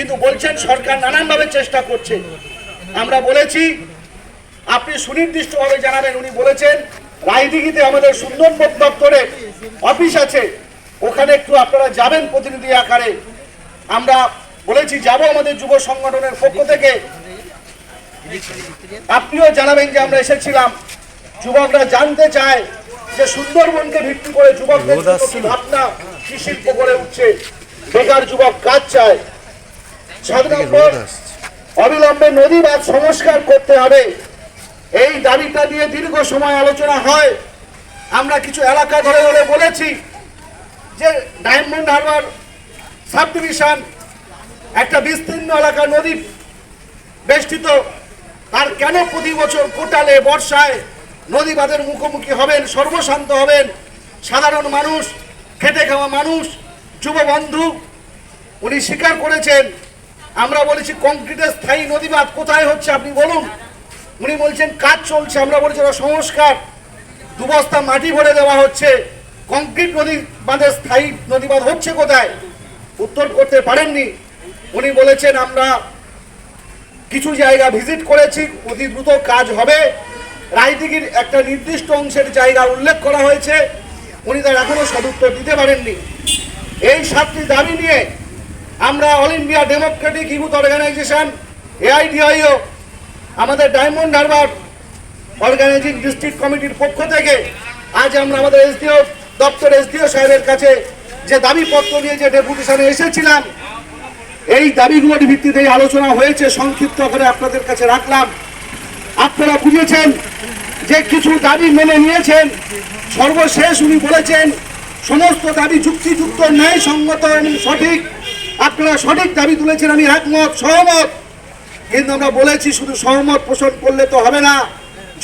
কিন্তু বলছেন সরকার নানানভাবে চেষ্টা করছে। আমরা বলেছি আপনি সুনির্দিষ্টভাবে জানাবেন উনি বলেছেন রায়দিঘিতে আমাদের সুন্দরবন দপ্তরে অফিস আছে ওখানে একটু আপনারা যাবেন প্রতিনিধি আকারে। আমরা বলেছি যাব আমাদের যুব সংগঠনের পক্ষ থেকে। আপনিও জানাবেন যে আমরা এসেছিলাম। যুবকরা জানতে চায় যে সুন্দরবনকে ভিত্তি করে যুবকদের ভাবনা কি শিল্প গড়ে উঠছে। বেকার যুবক কাজ চায়। সাত নম্বর অবিলম্বে নদী বাঁধ সংস্কার করতে হবে। এই দাবিটা নিয়ে দীর্ঘ সময় আলোচনা হয়। আমরা কিছু এলাকা ধরে ধরে বলেছি যে ডায়মন্ড হারবার সাব ডিভিশন একটা বিস্তীর্ণ এলাকা নদী বেষ্টিত। তার কেন প্রতি বছর কোটালে বর্ষায় নদী বাঁধের মুখোমুখি হবেন সর্বশান্ত হবেন? সাধারণ মানুষ খেটে খাওয়া মানুষ যুব বন্ধু উনি স্বীকার করেছেন আমরা বলেছি কংক্রিটের স্থায়ী নদীবাদ কোথায় হচ্ছে আপনি বলুন। উনি বলছেন, কাজ চলছে, আমরা বলেছি ওরা সংস্কার। দু বস্তা মাটি ভরে দেওয়া হচ্ছে। কংক্রিট নদী বাঁধের স্থায়ী নদীবাদ হচ্ছে কোথায়? উত্তর করতে পারেননি। উনি বলেছেন, আমরা কিছু জায়গা ভিজিট করেছি, অতি দ্রুত কাজ হবে। রায়দিঘির একটা নির্দিষ্ট অংশের জায়গা উল্লেখ করা হয়েছে। উনি তার এখনও সদুত্তর দিতে পারেননি। এই সাতটি দাবি নিয়ে আমরা All India Democratic Youth Organisation, AIDYO, আমাদের ডায়মন্ড হারবার অর্গানাইজিং ডিস্ট্রিক্ট কমিটির পক্ষ থেকে আজ আমরা আমাদের এসডিও, দপ্তর এসডিও সাহেবের কাছে যে দাবিপত্র নিয়ে যে ডেপুটেশনে এসেছিলাম, এই দাবিগুলোর ভিত্তিতে আলোচনা হয়েছে, সংক্ষিপ্ত করে আপনাদের কাছে রাখলাম। আপনারা বুঝেছেন যে কিছু দাবি মেনে নিয়েছেন, সর্বশেষ উনি বলেছেন, সমস্ত দাবি যুক্তিযুক্ত ন্যায় সঙ্গত এবং সঠিক। আপনারা সঠিক দাবি তুলেছেন, আমি একমত, সহমত। কিন্তু আমরা বলেছি শুধু সহমত পোষণ করলে তো হবে না।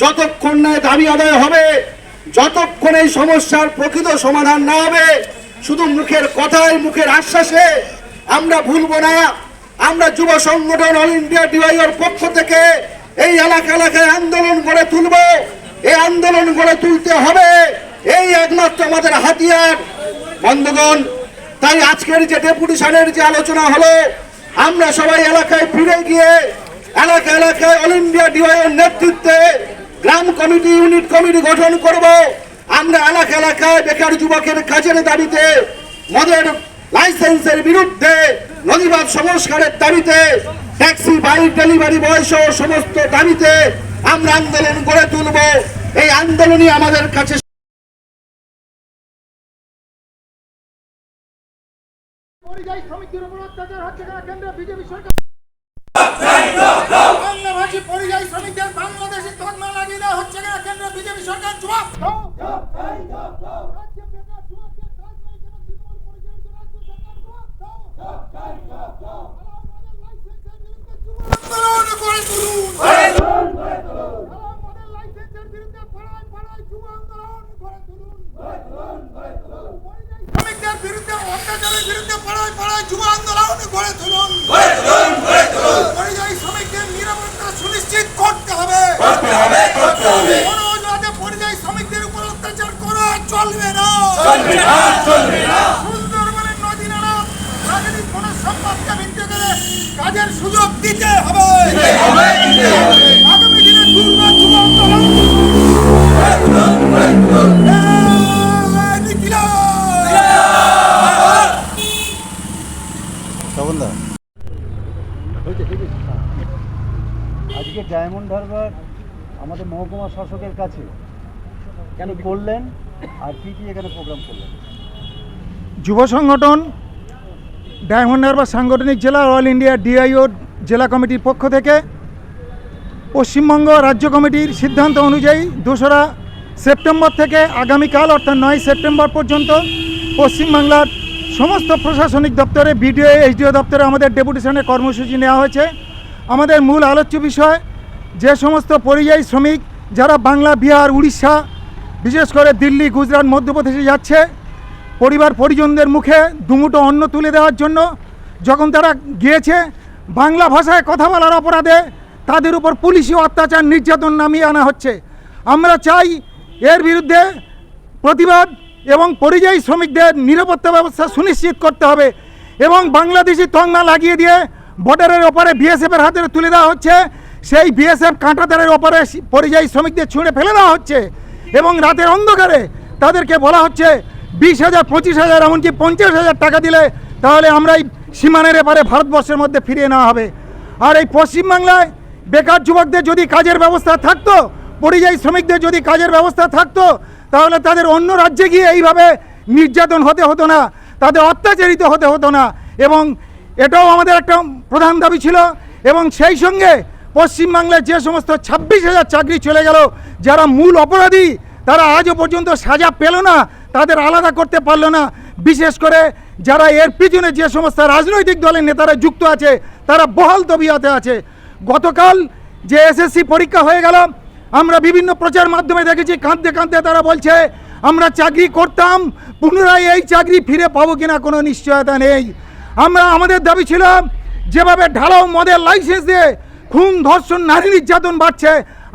যতক্ষণ না দাবি আদায় হবে, যতক্ষণ এই সমস্যার প্রকৃত সমাধান না হবে, শুধু মুখের কথায় মুখের আশ্বাসে আমরা ভুলব না। আমরা যুব সংগঠন অল ইন্ডিয়া ডিওয়াইয়ের পক্ষ থেকে এই এলাকা এলাকায় আন্দোলন গড়ে তুলব। এই আন্দোলন গড়ে তুলতে হবে। এই একমাত্র আমাদের হাতিয়ার। বন্ধুগণ তাই আজকের যে ডেপুটেশনের যে আলোচনা হলো, আমরা সবাই এলাকায় ফিরে গিয়ে এলাকা এলাকায় অল ইন্ডিয়া ডিওয়াইয়ের নেতৃত্বে গ্রাম কমিটি, ইউনিট কমিটি গঠন করব। আমরা এলাকা এলাকায় বেকার যুবকের কাজের দাবিতে, মদের লাইসেন্সের বিরুদ্ধে, নদীবাদ সংস্কারের দাবিতে, ট্যাক্সি, বাইক ডেলিভারি বয়স সমস্ত দাবিতে আমরা আন্দোলন গড়ে তুলব। এই আন্দোলনই আমাদের কাছে কেন্দ্রে বিজেপি সরকার বাংলাভাষী পরিযায়ী শ্রমিকদের বাংলাদেশি তকমা লাগিয়ে দেওয়া হচ্ছে না কেন্দ্রে বিজেপি সরকার জবাব দাও। রাজ্যে বেকার যুবকদের কাজ নেই কেন তৃণমূল পরিচালিত রাজ্য সরকার জবাব দাও। আমাদের লাইসেন্সের বিরুদ্ধে যুব আন্দোলন গড়ে তুলুন। আমাদের লাইসেন্সের বিরুদ্ধে পাড়ায় পাড়ায় যুব আন্দোলন গড়ে তুলুন। পরিযায়ী শ্রমিকদের বিরুদ্ধে অত্যাচারের বিরুদ্ধে পাড়ায় যুব আন্দোলন গড়ে তুলুন। পরিযায়ী শ্রমিকদের নিরাপত্তা সুনিশ্চিত করতে হবে। কোনো অজুহাতে পরিযায়ী শ্রমিকদের উপর অত্যাচার করা চলবে না। সুন্দরবনের নদী নালা প্রাকৃতিক বনজ সম্পদকে ভিত্তি করে কাজের সুযোগ দিতে হবে। আগামী দিনে দুর্গা যুব আন্দোলন এই ডায়মন্ড হারবার আমাদের মহকুমা শাসকের কাছে কেন করলেন আর কি কি এখানে প্রোগ্রাম করলেন? যুব সংগঠন, ডায়মন্ড হারবার সাংগঠনিক জেলা, অল ইন্ডিয়া ডিআইও জেলা কমিটির পক্ষ থেকে পশ্চিমবঙ্গ রাজ্য কমিটির সিদ্ধান্ত অনুযায়ী দোসরা সেপ্টেম্বর থেকে আগামীকাল, অর্থাৎ নয় সেপ্টেম্বর পর্যন্ত পশ্চিমবাংলার সমস্ত প্রশাসনিক দপ্তরে, বিডিও, এইচডিও দপ্তরে আমাদের ডেপুটেশনের কর্মসূচি নেওয়া হয়েছে। আমাদের মূল আলোচ্য বিষয় যে সমস্ত পরিযায়ী শ্রমিক যারা বাংলা, বিহার, উড়িষ্যা, বিশেষ করে দিল্লি, গুজরাট, মধ্যপ্রদেশে যাচ্ছে, পরিবার, পরিজনদের মুখে দুমুটো অন্ন তুলে দেওয়ার জন্য যখন তারা গিয়েছে, বাংলা ভাষায় কথা বলার অপরাধে তাদের উপর পুলিশি অত্যাচার, নির্যাতন নামিয়ে আনা হচ্ছে। আমরা চাই এর বিরুদ্ধে প্রতিবাদ এবং পরিযায়ী শ্রমিকদের নিরাপত্তা ব্যবস্থা সুনিশ্চিত করতে হবে এবং বাংলাদেশি তংমা লাগিয়ে দিয়ে বর্ডারের ওপারে বিএসএফের হাতে তুলে দেওয়া হচ্ছে। সেই বিএসএফ কাঁটাতারের ওপরে পরিযায়ী শ্রমিকদের ছুঁড়ে ফেলে দেওয়া হচ্ছে এবং রাতের অন্ধকারে তাদেরকে বলা হচ্ছে বিশ হাজার, পঁচিশ হাজার, এমনকি পঞ্চাশ হাজার টাকা দিলে তাহলে আমরা এই সীমানের এপারে ভারতবর্ষের মধ্যে ফিরিয়ে নেওয়া হবে। আর এই পশ্চিমবাংলায় বেকার যুবকদের যদি কাজের ব্যবস্থা থাকতো, পরিযায়ী শ্রমিকদের যদি কাজের ব্যবস্থা থাকতো, তাহলে তাদের অন্য রাজ্যে গিয়ে এইভাবে নির্যাতন হতে হতো না, তাদের অত্যাচারিত হতে হতো না। এবং এটাও আমাদের একটা প্রধান দাবি ছিল এবং সেই সঙ্গে পশ্চিমবাংলায় যে সমস্ত ছাব্বিশ হাজার চাকরি চলে গেল, যারা মূল অপরাধী, তারা আজও পর্যন্ত সাজা পেল না, তাদের আলাদা করতে পারল না। বিশেষ করে যারা এর পিছনে যে সমস্ত রাজনৈতিক দলের নেতারা যুক্ত আছে, তারা বহাল তবিয়াতে আছে। গতকাল যে এসএসসি পরীক্ষা হয়ে গেল, আমরা বিভিন্ন প্রচার মাধ্যমে দেখেছি, কাঁদতে কাঁদতে তারা বলছে, আমরা চাকরি করতাম, পুনরায় এই চাকরি ফিরে পাবো কিনা কোনো নিশ্চয়তা নেই। আমরা, আমাদের দাবি ছিল, যেভাবে ঢালাও মদের লাইসেন্স দিয়ে খুন, ধর্ষণ, নারী নির্যাতন বাড়ছে।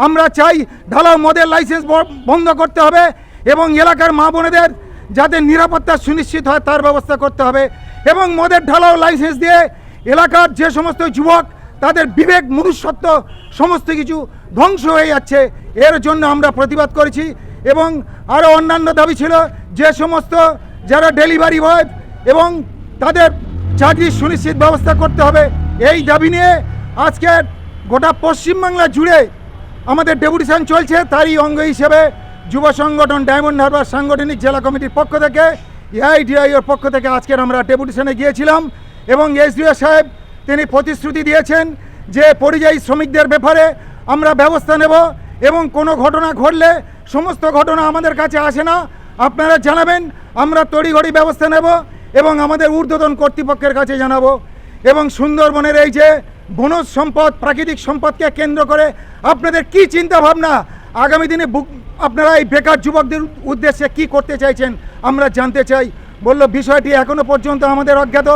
আমরা চাই ঢালাও মদের লাইসেন্স বন্ধ করতে হবে এবং এলাকার মা বোনেদের যাতে নিরাপত্তা সুনিশ্চিত হয়, তার ব্যবস্থা করতে হবে। এবং মদের ঢালাও লাইসেন্স দিয়ে এলাকার যে সমস্ত যুবক, তাদের বিবেক, মনুষ্যত্ব, সমস্ত কিছু ধ্বংস হয়ে যাচ্ছে, এর জন্য আমরা প্রতিবাদ করেছি। এবং আরও অন্যান্য দাবি ছিল, যে সমস্ত যারা ডেলিভারি বয় এবং তাদের চাকরি সুনিশ্চিত ব্যবস্থা করতে হবে, এই দাবি নিয়ে আজকে গোটা পশ্চিমবাংলা জুড়ে আমাদের ডেপুটেশন চলছে। তারই অঙ্গ হিসেবে যুব সংগঠন ডায়মন্ড হারবার সাংগঠনিক জেলা কমিটির পক্ষ থেকে, এআইডিআইওর পক্ষ থেকে আজকের আমরা ডেপুটেশনে গিয়েছিলাম এবং এসডিও সাহেব তিনি প্রতিশ্রুতি দিয়েছেন যে পরিযায়ী শ্রমিকদের ব্যাপারে আমরা ব্যবস্থা নেব এবং কোনো ঘটনা ঘটলে সমস্ত ঘটনা আমাদের কাছে আসে না। আপনারা জানাবেন, আমরা তড়িঘড়ি ব্যবস্থা নেব এবং আমাদের ঊর্ধ্বতন কর্তৃপক্ষের কাছে জানাব। এবং সুন্দরবনের এই যে বনজ সম্পদ, প্রাকৃতিক সম্পদকে কেন্দ্র করে আপনাদের কি চিন্তা ভাবনা আগামী দিনে আপনারা এই বেকার যুবকদের উদ্দেশ্যে কি করতে চাইছেন আমরা জানতে চাই। বলল, বিষয়টি এখনও পর্যন্ত আমাদের অজ্ঞাত।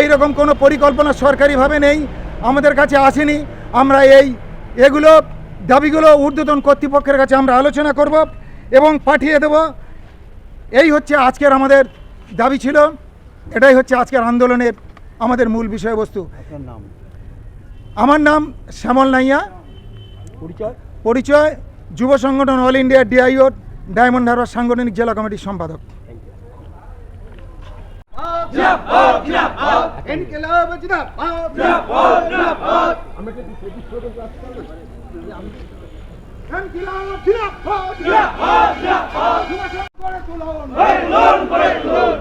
এই রকম কোনো পরিকল্পনা সরকারিভাবে নেই, আমাদের কাছে আসেনি। আমরা এই এগুলো, দাবিগুলো ঊর্ধ্বতন কর্তৃপক্ষের কাছে আমরা আলোচনা করব এবং পাঠিয়ে দেব। এই হচ্ছে আজকের আমাদের দাবি ছিল। এটাই হচ্ছে আজকের আন্দোলনের আমাদের মূল বিষয়বস্তু। নাম? আমার নাম শ্যামল নাইয়া। পরিচয়? পরিচয় যুব সংগঠন All India DYO Diamond Harbour সাংগঠনিক জেলা কমিটির সম্পাদক।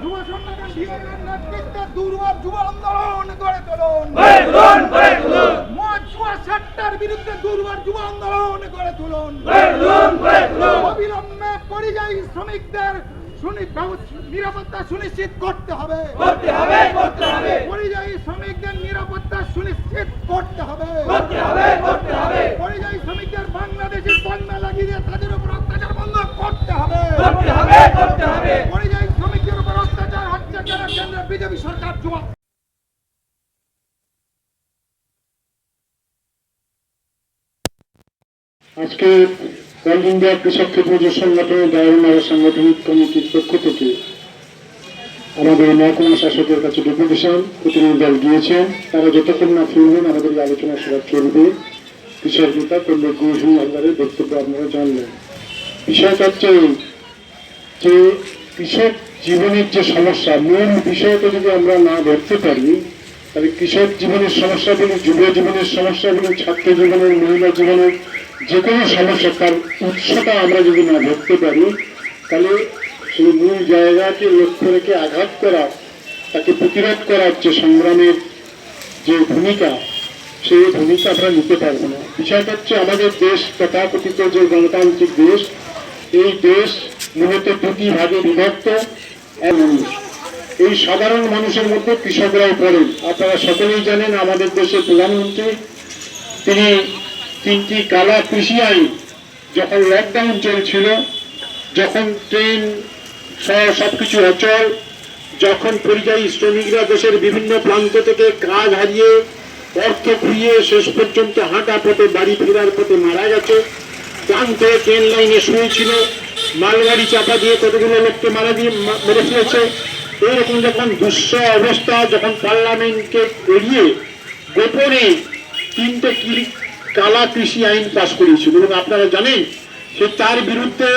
যুব সংগঠন গড়ে তুলুন যুব সংগঠন ডিএনএর নেতৃত্বে দুর্বার যুব আন্দোলন গড়ে তুলুন। মদ জুয়া সেক্টর বিরুদ্ধে দুর্বার যুব আন্দোলন গড়ে তুলুন। অবিলম্বে পরিযায়ী শ্রমিকদের নিরাপত্তা সুনিশ্চিত করতে হবে। করতে হবে করতে হবে। পরিযায়ী শ্রমিকদের নিরাপত্তা সুনিশ্চিত করতে হবে। করতে হবে করতে হবে। পরিযায়ী শ্রমিকদের বাংলাদেশে বন্যা লাগিয়ে তাদের উপর অত্যাচার বন্ধ করতে হবে। করতে হবে করতে হবে। পরিযায়ী শ্রমিকদের উপর অত্যাচার হচ্ছে কেন কেন্দ্রের বিজেপি সরকার জবাব আজকে অল ইন্ডিয়া কৃষক ক্ষেত্র সংগঠনের দায়নগর সাংগঠনিক কমিটির পক্ষ থেকে আমাদের মহকুমা শাসকের কাছে ডেপুটেশন প্রতিনিধি দল গিয়েছেন তারা যতক্ষণ না ফিরবেন আমাদের আলোচনা সভা চলবে। কৃষক নেতা পণ্ডিত গুরুসিং হালদারের বক্তব্য আপনারা জানলেন। বিষয়টা হচ্ছে যে কৃষক জীবনের যে সমস্যা মূল বিষয়টা যদি আমরা না ধরতে পারি, তাহলে কৃষক জীবনের সমস্যাগুলি, যুব জীবনের সমস্যাগুলি, ছাত্র জীবনের, মহিলা জীবনের যে কোনো সমস্যা তার উৎসটা আমরা যদি না ধরতে পারি, তাহলে সেই মূল জায়গাকে লক্ষ্য রেখে আঘাত করা, তাকে প্রতিরোধ করার যে সংগ্রামের যে ভূমিকা, সেই ভূমিকা আমরা নিতে পারব না। বিষয়টা হচ্ছে আমাদের দেশ তথাকথিত যে গণতান্ত্রিক দেশ, এই দেশ মূলত দুটি ভাগে বিভক্ত মানুষ। এই সাধারণ মানুষের মধ্যে কৃষকরাও পড়েন। আপনারা সকলেই জানেন, আমাদের দেশের প্রধানমন্ত্রী, তিনি তিনটি কালা কৃষি আইন যখন লকডাউন চলছিল, যখন ট্রেন সহ সবকিছু অচল, যখন পরিযায়ী শ্রমিকরা দেশের বিভিন্ন প্রান্ত থেকে কাজ হারিয়ে অর্থ খুইয়ে শেষ পর্যন্ত হাঁটা পথে, বাড়ি ফেরার পথে মারা গেছে, প্রান্তে ট্রেন লাইনে শুয়েছিল। মালগাড়ি চাপা দিয়ে কতগুলো লোককে মারা দিয়ে মেরে ফেলেছে এইরকম যখন দুঃস অবস্থা, যখন পার্লামেন্টকে এড়িয়ে গোপনে তিনটে কালা কৃষি আইন পাশ করিয়েছিল। এবং আপনারা জানেন যে তার বিরুদ্ধে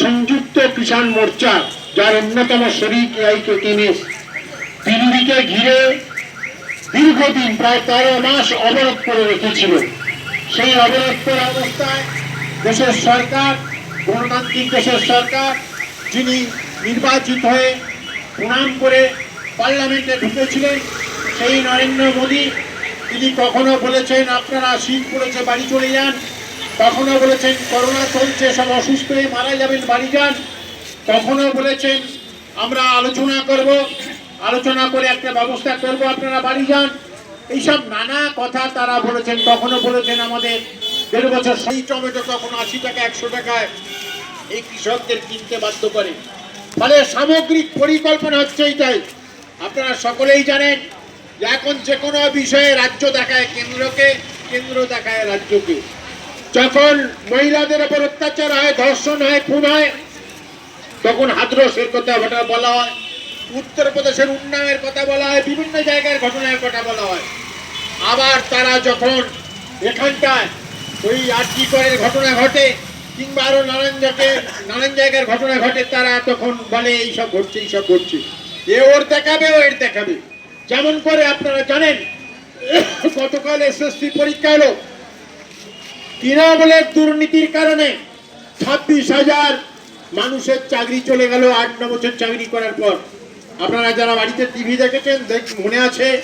সংযুক্ত কিষাণ মোর্চা, যার অন্যতম শরিক এআইকে টিএমএস দিল্লিকে ঘিরে দীর্ঘদিন, প্রায় তেরো মাস অবরোধ করে রেখেছিল। সেই অবরোধ করা অবস্থায় দেশের সরকার গণতান্ত্রিক দেশের সরকার যিনি নির্বাচিত হয়ে প্রণাম করে পার্লামেন্টে ঢুকেছিলেন, সেই নরেন্দ্র মোদী, তিনি কখনো বলেছেন, আপনারা শীত পড়েছে, বাড়ি চলে যান। কখনো বলেছেন, করোনা চলছে, সব অসুস্থ হয়ে মারা যাবেন, বাড়ি যান। কখনো বলেছেন, আমরা আলোচনা করব, আলোচনা করে একটা ব্যবস্থা করব, আপনারা বাড়ি যান। এইসব নানা কথা তারা বলেছেন, কখনো বলেছেন আমাদের দেড় বছর সেই টমেটো তখন আশি টাকা, একশো টাকায় এই কৃষকদের কিনতে বাধ্য করে। ফলে সামগ্রিক পরিকল্পনা হচ্ছে এইটাই। আপনারা সকলেই জানেন যে এখন যে কোনো বিষয়ে রাজ্য দেখায় কেন্দ্রকে, কেন্দ্র দেখায় রাজ্যকে। যখন মহিলাদের উপর অত্যাচার হয়, ধর্ষণ হয়, খুন হয়, তখন হাতরসের কথা ওটা বলা হয়, উত্তরপ্রদেশের উন্নয়নের কথা বলা হয়, বিভিন্ন জায়গার ঘটনার কথা বলা হয়। আবার তারা যখন এখানটায় ওই আটটি করের ঘটনা ঘটে? কিংবা আরও নানান জায়গায় নানান জায়গার ঘটনা ঘটে, তারা তখন বলে এইসব ঘটছে এইসব ঘটছে। এ ওর দেখাবে, ও এর দেখাবে। যেমন করে আপনারা জানেন, গতকাল এসএসসি পরীক্ষা হলো। তৃণমূলের দুর্নীতির কারণে ছাব্বিশ হাজার মানুষের চাকরি চলে গেল আট, ন বছর চাকরি করার পর। আপনারা যারা বাড়িতে টিভি দেখেছেন, দেখ মনে আছে?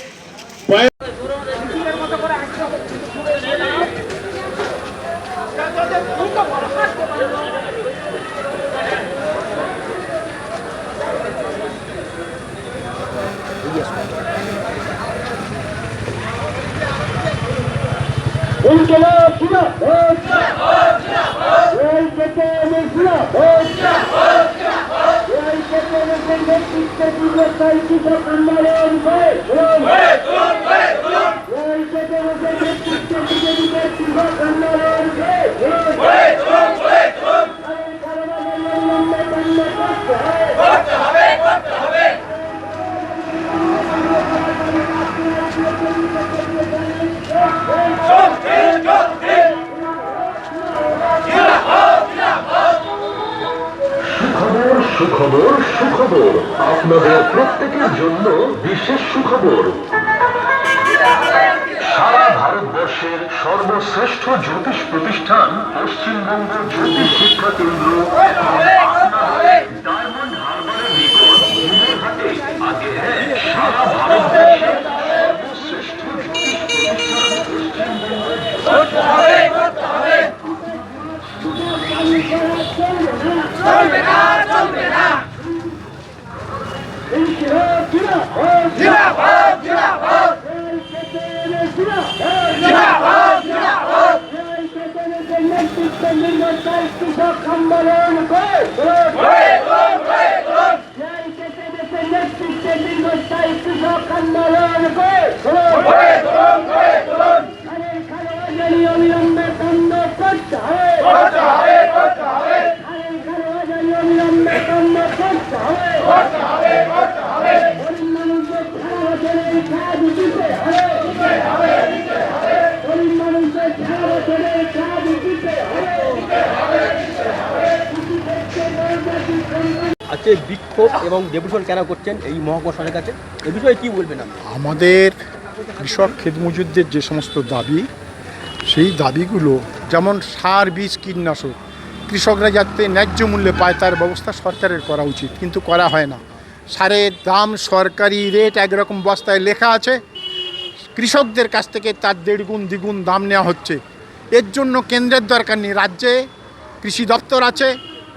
কয়েক- সুখবর সুখবর আপনাদের প্রত্যেকের জন্য বিশেষ সুখবর। সারা ভারতবর্ষের সর্বশ্রেষ্ঠ জ্যোতিষ প্রতিষ্ঠান, পশ্চিমবঙ্গ জ্যোতিষ শিক্ষা কেন্দ্র চলবে না চলবে না জিন্দাবাদ জিন্দাবাদ জিন্দাবাদ জিন্দাবাদ অবিলম্বে বন্ধ করতে হবে আজকে বিক্ষোভ এবং ডেপুটেশন কেন করছেন এই মহকুমা সরকারের কাছে? এ বিষয়ে কি বলবেন আমাদের কৃষক ক্ষেতমজুরদের যে সমস্ত দাবি, সেই দাবিগুলো যেমন সার বীজ কীটনাশক কৃষকরা যাতে ন্যায্য মূল্যে পায় তার ব্যবস্থা সরকারের করা উচিত, কিন্তু করা হয় না। সারের দাম সরকারি রেট একরকম বস্তায় লেখা আছে। কৃষকদের কাছ থেকে তার দেড় গুণ দ্বিগুণ দাম নেওয়া হচ্ছে। এর জন্য কেন্দ্রের দরকার নেই, রাজ্যে কৃষি দপ্তর আছে,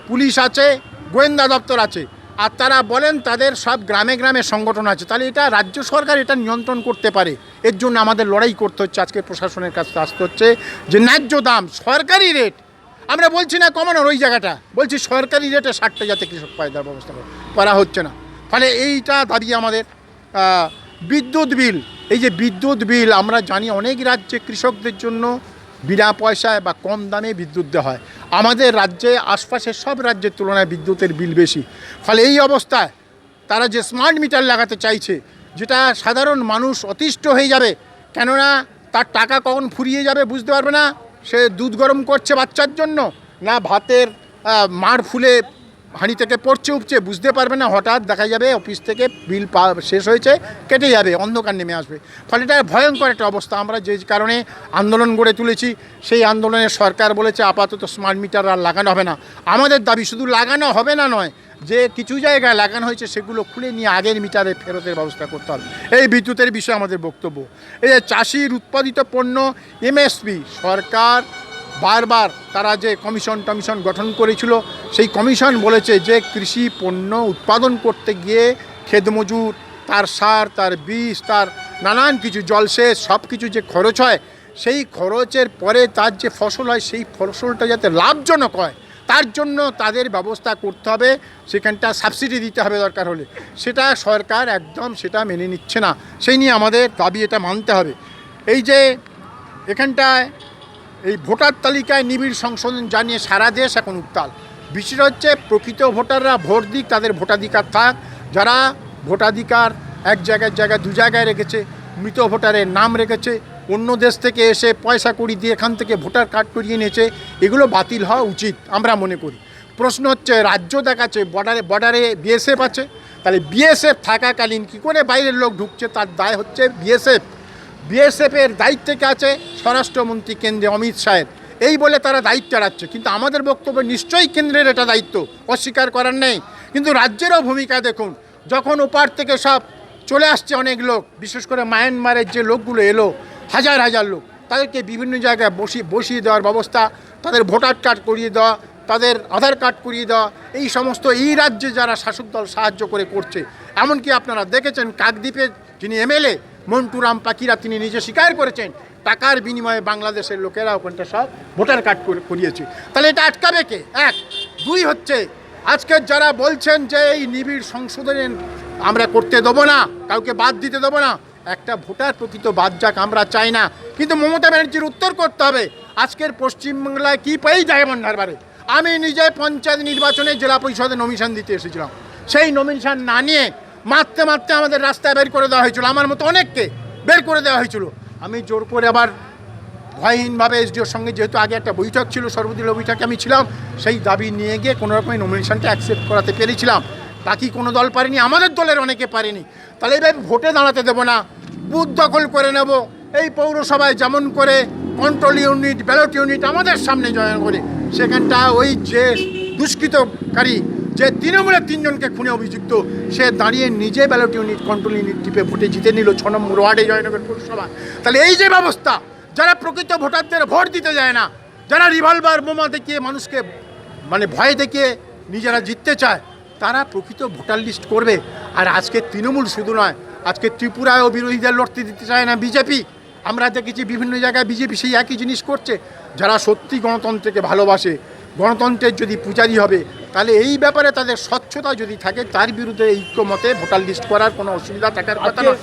পুলিশ আছে, গোয়েন্দা দপ্তর আছে। আর তারা বলেন তাদের সব গ্রামে গ্রামে সংগঠন আছে। তাহলে এটা রাজ্য সরকার এটা নিয়ন্ত্রণ করতে পারে। এর জন্য আমাদের লড়াই করতে হচ্ছে, আজকে প্রশাসনের কাছে আসতে হচ্ছে যে ন্যায্য দাম, সরকারি রেট আমরা বলছি না কমানোর ওই জায়গাটা, বলছি সরকারি রেটে ষাটটা যাতে কৃষক পায় তার ব্যবস্থা করা- করা হচ্ছে না। ফলে এইটা দাবি আমাদের বিদ্যুৎ বিল, এই যে বিদ্যুৎ বিল, আমরা জানি অনেক রাজ্যে কৃষকদের জন্য বিনা পয়সায় বা কম দামে বিদ্যুৎ দেওয়া হয়। আমাদের রাজ্যে, আশপাশের সব রাজ্যের তুলনায় বিদ্যুতের বিল বেশি। ফলে এই অবস্থায় তারা যে স্মার্ট মিটার লাগাতে চাইছে, যেটা সাধারণ মানুষ অতিষ্ঠ হয়ে যাবে, কেননা তার টাকা কখন ফুরিয়ে যাবে বুঝতে পারবে না। সে দুধ গরম করছে বাচ্চার জন্য না ভাতের মার ফুলে হাঁড়ি থেকে পড়ছে, উপচে, বুঝতে পারবে না, হঠাৎ দেখা যাবে অফিস থেকে বিল পা, শেষ হয়েছে, কেটে যাবে, অন্ধকার নেমে আসবে। ফলে এটা ভয়ঙ্কর একটা অবস্থা। আমরা যে কারণে আন্দোলন গড়ে তুলেছি, সেই আন্দোলনে সরকার বলেছে, আপাতত স্মার্ট মিটার আর লাগানো হবে না। আমাদের দাবি শুধু লাগানো হবে না নয়, যে কিছু জায়গায় লাগানো হয়েছে, সেগুলো খুলে নিয়ে আগের মিটারে ফেরতের ব্যবস্থা করতে হবে। এই বিদ্যুতের বিষয়ে আমাদের বক্তব্য। এই যে চাষির উৎপাদিত পণ্য এমএসপি সরকার বারবার তারা যে কমিশন টমিশন গঠন করেছিল, সেই কমিশন বলেছে যে কৃষি পণ্য উৎপাদন করতে গিয়ে খেদমজুর তার সার, তার বীজ, তার নানান কিছু জলসেচ, সব কিছু যে খরচ হয়, সেই খরচের পরে তার যে ফসল হয়, সেই ফসলটা যাতে লাভজনক হয়, তার জন্য তাদের ব্যবস্থা করতে হবে, সেখানটা সাবসিডি দিতে হবে দরকার হলে। সেটা সরকার একদম সেটা মেনে নিচ্ছে না। সেই নিয়ে আমাদের দাবি এটা মানতে হবে। এই যে এখানটায় এই ভোটার তালিকায় নিবিড় সংশোধন জানিয়ে সারা দেশ এখন উত্তাল। বিশেষ হচ্ছে প্রকৃত ভোটাররা ভোট দিক, তাদের ভোটাধিকার থাক। যারা ভোটাধিকার এক জায়গায় জায়গায়, দু জায়গায় রেখেছে, মৃত ভোটারের নাম রেখেছে, অন্য দেশ থেকে এসে পয়সা কড়ি দিয়ে এখান থেকে ভোটার কার্ড করিয়ে নিয়েছে, এগুলো বাতিল হওয়া উচিত, আমরা মনে করি। প্রশ্ন হচ্ছে, রাজ্য দেখাচ্ছে, বর্ডারে বর্ডারে বিএসএফ আছে, তাহলে বিএসএফ থাকাকালীন কী করে বাইরের লোক ঢুকছে, তার দায় হচ্ছে বিএসএফ। বিএসএফের দায়িত্বে কে আছে? স্বরাষ্ট্রমন্ত্রী কেন্দ্রে অমিত শাহের। এই বলে তারা দায়িত্ব এড়াচ্ছে কিন্তু আমাদের বক্তব্য নিশ্চয়ই কেন্দ্রের এটা দায়িত্ব। অস্বীকার করার নেই। কিন্তু রাজ্যেরও ভূমিকা দেখুন। যখন ওপার থেকে সব চলে আসছে অনেক লোক, বিশেষ করে মায়ানমারের যে লোকগুলো এলো, হাজার হাজার লোক, তাদেরকে বিভিন্ন জায়গায় বসিয়ে বসিয়ে দেওয়ার ব্যবস্থা, তাদের ভোটার কার্ড করিয়ে দেওয়া, তাদের আধার কার্ড করিয়ে দেওয়া, এই সমস্ত এই রাজ্যে যারা শাসক দল সাহায্য করে করছে, এমনকি আপনারা দেখেছেন কাকদ্বীপের যিনি এমএলএ মন্টুরাম পাখিরা তিনি নিজে স্বীকার করেছেন, টাকার বিনিময়ে বাংলাদেশের লোকেরা ওখানটা সব ভোটার কার্ড করে, করিয়েছে। তাহলে এটা আটকাবে কে? এক। দুই হচ্ছে আজকের যারা বলছেন যে এই নিবিড় সংশোধনের আমরা করতে দেবো না, কাউকে বাদ দিতে দেবো না, একটা ভোটার প্রকৃত বাদ যাক, আমরা চাই না। কিন্তু মমতা ব্যানার্জির উত্তর করতে হবে, আজকের পশ্চিমবাংলায় কী পেয়েই ডায়মন্ড হারবারে? আমি নিজে পঞ্চায়েত নির্বাচনে জেলা পরিষদে নমিশন দিতে এসেছিলাম। সেই নমিশন না নিয়ে মারতে মারতে আমাদের রাস্তায় বের করে দেওয়া হয়েছিল, আমার মতো অনেককে বের করে দেওয়া হয়েছিল। আমি জোর করে আবার ভয়হীনভাবে এসডিওর সঙ্গে যেহেতু আগে একটা বৈঠক ছিল, সর্বদলীয় বৈঠকে আমি ছিলাম, সেই দাবি নিয়ে গিয়ে কোনো রকমের নমিনেশনটা অ্যাকসেপ্ট করাতে পেরেছিলাম। বাকি কোনো দল পারেনি? আমাদের দলের অনেকে পারেনি। তাহলে এইভাবে ভোটে দাঁড়াতে দেবো না, বুথ দখল করে নেব। এই পৌরসভায় যেমন করে কন্ট্রোল ইউনিট ব্যালট ইউনিট আমাদের সামনে জয়েন করে, সেখানটা ওই যে দুষ্কৃতকারী যে তৃণমূলের তিনজনকে খুনে অভিযুক্ত, সে দাঁড়িয়ে নিজে ব্যালট ইউনিট কন্ট্রোল ইউনিট টিপে ভোটে জিতে নিল ছ নম্বর ওয়ার্ডে জয়নগর পৌরসভা। তাহলে এই যে ব্যবস্থা, যারা প্রকৃত ভোটারদের ভোট দিতে যায় না, যারা রিভলভার বোমা দেখিয়ে মানুষকে মানে ভয় দেখিয়ে নিজেরা জিততে চায়, তারা প্রকৃত ভোটার লিস্ট করবে। আর আজকে তৃণমূল শুধু নয়, আজকে ত্রিপুরায়ও বিরোধীদের লড়তে দিতে চায় না বিজেপি আমরা দেখেছি বিভিন্ন জায়গায় বিজেপি সেই একই জিনিস করছে। যারা সত্যি গণতন্ত্রকে ভালোবাসে, গণতন্ত্রের যদি পূজারি হবে তাহলে এই ব্যাপারে তাদের স্বচ্ছতা যদি থাকে তার বিরুদ্ধে ঐক্যমতে ভোটার লিস্ট করার কোনো অসুবিধা থাকার কথা নয়।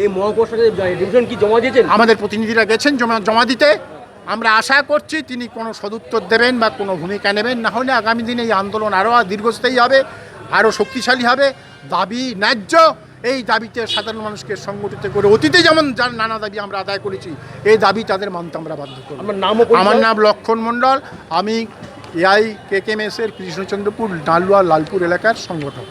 এই ডিভিশন কি জমা দিয়েছেন? আমাদের প্রতিনিধিরা গেছেন জমা জমা দিতে। আমরা আশা করছি তিনি কোনো সদুত্তর দেবেন বা কোনো ভূমিকা নেবেন। না হলে আগামী দিনে এই আন্দোলন আরও দীর্ঘস্থায়ী হবে আরও শক্তিশালী হবে। দাবি ন্যায্য। এই দাবিতে সাধারণ মানুষকে সংগঠিত করে অতীতে যেমন যার নানা দাবি আমরা আদায় করেছি এই দাবি তাদের মানতে আমরা বাধ্য করব আমার নাম আমার নাম লক্ষণ মণ্ডল। আমি এআই কে কে এর কৃষ্ণচন্দ্রপুর ডালুয়া লালপুর এলাকার সংগঠক।